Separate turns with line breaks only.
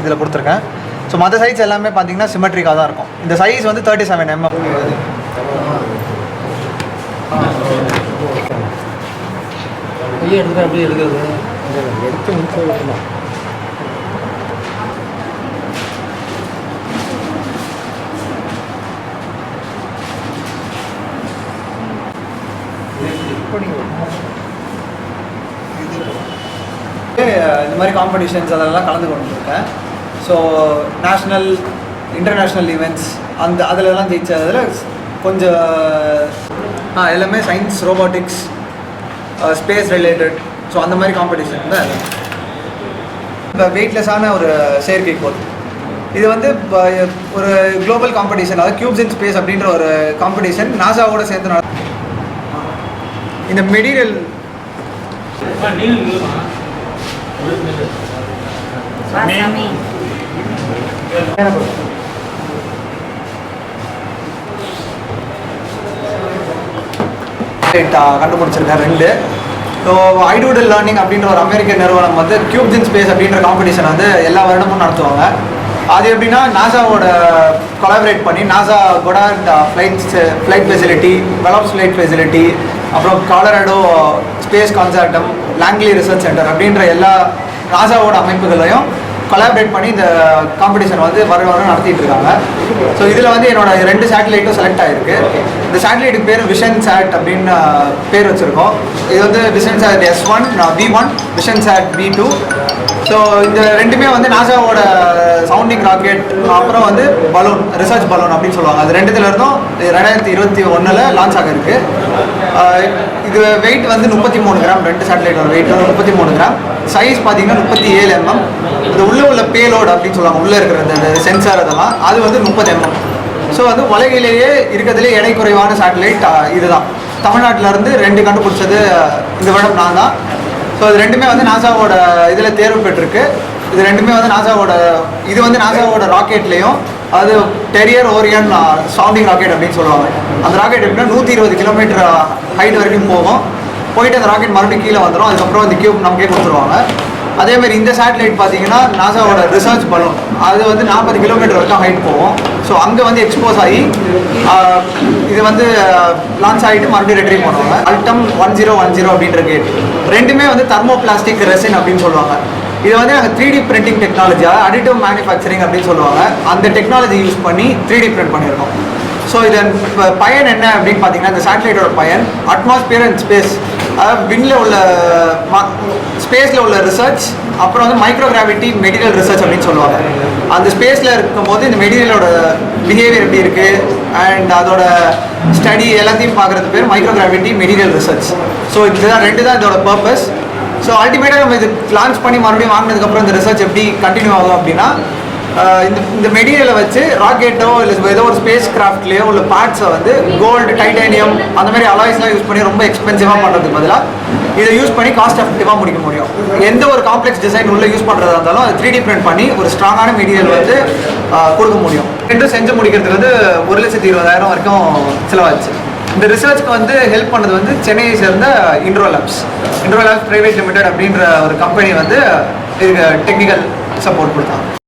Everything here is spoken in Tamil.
இதில் கொடுத்துருக்கேன். ஸோ மற்ற சைஸ் எல்லாமே பார்த்தீங்கன்னா சிமெட்ரிக்காக தான் இருக்கும். இந்த சைஸ் வந்து தேர்ட்டி செவன் எம்எம்
கையை
இந்த மாதிரி காம்படிஷன்ஸ் அதெல்லாம் கலந்து கொண்டுருக்கேன். ஸோ நேஷ்னல் இன்டர்நேஷ்னல் ஈவெண்ட்ஸ் அந்த அதிலெல்லாம் ஜெயிச்சதில் கொஞ்சம் ஆ எல்லாமே science robotics space related so அந்த மாதிரி காம்படிஷன் தான் இப்போ வெயிட்லெஸ்ஸான ஒரு செயற்கைக்கோள் இது வந்து இப்போ ஒரு குளோபல் காம்படிஷன் அதாவது கியூப்ஸ் இன் ஸ்பேஸ் அப்படின்ற ஒரு காம்படிஷன் நாசாவோட சேர்ந்து நட இந்த மெட்டீரியல் கண்டுபிடிச்சிருக்காரு ரெண்டு. ஸோ ஐடூடல் லேர்னிங் அப்படின்ற ஒரு அமெரிக்க நிறுவனம் வந்து கியூப் ஜின் ஸ்பேஸ் அப்படின்ற காம்படிஷன் வந்து எல்லா வருடமும் நடத்துவாங்க. அது எப்படின்னா நாசாவோட கொலாபரேட் பண்ணி நாசா கூட இந்த flights flight facility Wallops flight facility அப்புறம் Colorado space consortium Langley research center அப்படின்ற எல்லா நாசாவோட அமைப்புகளையும் கொலாபரேட் பண்ணி இந்த காம்படிஷன் வந்து வர வர நடத்திட்டு இருக்காங்க. ஸோ இதில் வந்து என்னோட ரெண்டு சேட்டலைட்டும் செலக்ட் ஆகிருக்கு இந்த சேட்டலைட்டுக்கு பேர் விஷன் சேட் அப்படின்னு பேர் வச்சுருக்கோம். இது வந்து vision sat S one V one vision sat V two so இந்த ரெண்டுமே வந்து நாசாவோட சவுண்ட் ராக்கெட் அப்புறம் வந்து பலூன் ரிசர்ச் பலூன் அப்படின்னு சொல்லுவாங்க. அது ரெண்டுத்துல இருந்தும் ரெண்டாயிரத்தி இருபத்தி ஒன்றில் லான்ச் ஆகிருக்கு இது வெயிட் வந்து முப்பத்தி மூணு கிராம் ரெண்டு சேட்டலைட்டோட வெயிட் வந்து முப்பத்தி மூணு கிராம். சைஸ் பார்த்தீங்கன்னா முப்பத்தி ஏழு எம்எம் இது உள்ளே உள்ள பேலோடு அப்படின்னு சொல்லுவாங்க. உள்ளே இருக்கிற அந்த சென்சார் அதெல்லாம் அது வந்து முப்பது எம்எம் ஸோ வந்து உலகிலேயே இருக்கிறதுலே எடை குறைவான சேட்டலைட் இதுதான். தமிழ்நாட்டுல இருந்து ரெண்டு கண்டுபிடிச்சது இந்த வருடம் நான் தான் ஸோ இது ரெண்டுமே வந்து நாசாவோட இதில் தேர்வு பெற்றிருக்கு. இது ரெண்டுமே வந்து நாசாவோட இது வந்து நாசாவோட ராக்கெட்லேயும் அது டெரியர் ஓரியன் சவுண்டிங் ராக்கெட் அப்படின்னு சொல்லுவாங்க. அந்த ராக்கெட் எப்படின்னா நூற்றி இருபது கிலோமீட்டர் ஹைட் வரைக்கும் போகும். போயிட்டு அந்த ராக்கெட் மறுபடியும் கீழே வந்துடும் அதுக்கப்புறம் இந்த கியூப் நமக்கே கொடுத்துருவாங்க. அதே மாதிரி இந்த சேட்டலைட் பார்த்தீங்கன்னா நாசாவோட ரிசர்ச் பலூன் அது வந்து நாற்பது கிலோமீட்டர் வரைக்கும் ஹைட் போகும். ஸோ அங்கே வந்து எக்ஸ்போஸ் ஆகி இது வந்து லான்ச் ஆகிட்டு மறுபடியும் ரெட்ரீவ் பண்ணுவாங்க. அல்டம் ஒன் ஜீரோ ஒன் ஜீரோ அப்படின்ற கேட் ரெண்டுமே வந்து தர்மோ பிளாஸ்டிக் ரெசின் அப்படின்னு சொல்லுவாங்க. இது வந்து நாங்கள் த்ரீ டி பிரிண்டிங் டெக்னாலஜியாக அடிட்டிவ் மேனுஃபேக்சரிங் அப்படின்னு சொல்லுவாங்க. அந்த டெக்னாலஜி யூஸ் பண்ணி த்ரீ டி பிரிண்ட் பண்ணியிருக்கோம். ஸோ இதன் பயன் என்ன அப்படின்னு பார்த்தீங்கன்னா இந்த சேட்டலைட்டோட பயன் அட்மாஸ்பியர் அண்ட் ஸ்பேஸ் அதாவது விண்ணில் உள்ள ஸ்பேஸில் உள்ள ரிசர்ச் அப்புறம் வந்து மைக்ரோ கிராவிட்டி மெட்டீரியல் ரிசர்ச் அப்படின்னு சொல்லுவாங்க. அந்த ஸ்பேஸில் இருக்கும்போது இந்த மெட்டீரியலோட பிஹேவியர் எப்படி இருக்குது அண்ட் அதோட ஸ்டடி எல்லாத்தையும் பார்க்குறது பேர் microgravity material research so இதுதான் ரெண்டு தான் இதோட பர்பஸ் ஸோ அல்டிமேட்டாக நம்ம இது லான்ச் பண்ணி மறுபடியும் வாங்கினதுக்கப்புறம் இந்த ரிசர்ச் எப்படி கண்டினியூ ஆகும் அப்படின்னா இந்த இந்த மெட்டீரியலை வச்சு ராக்கெட்டோ இல்லை ஏதோ ஒரு ஸ்பேஸ் கிராஃப்ட்லேயோ உள்ள பார்ட்ஸை வந்து கோல்டு டைட்டானியம் அந்த மாதிரி அலாய்ஸ்லாம் யூஸ் பண்ணி ரொம்ப எக்ஸ்பென்சிவாக பண்ணுறதுக்கு பதிலாக இதை யூஸ் பண்ணி காஸ்ட் எஃபெக்டிவாக முடிக்க முடியும். எந்த ஒரு காம்ப்ளெக்ஸ் டிசைன் உள்ள யூஸ் பண்ணுறதா இருந்தாலும் அது த்ரீ டி பிரிண்ட் பண்ணி ஒரு ஸ்ட்ராங்கான மெட்டீரியல் வந்து கொடுக்க முடியும். ரெண்டும் செஞ்சு முடிக்கிறதுக்கு வந்து ஒரு லட்சத்தி இருபதாயிரம் வரைக்கும் செலவாச்சு. இந்த ரிசர்ச்க்கு வந்து ஹெல்ப் பண்ணது வந்து சென்னையை சேர்ந்த Intro Labs Intro Labs private limited அப்படின்ற ஒரு கம்பெனி வந்து இதுக்கு டெக்னிக்கல் சப்போர்ட் கொடுத்தாங்க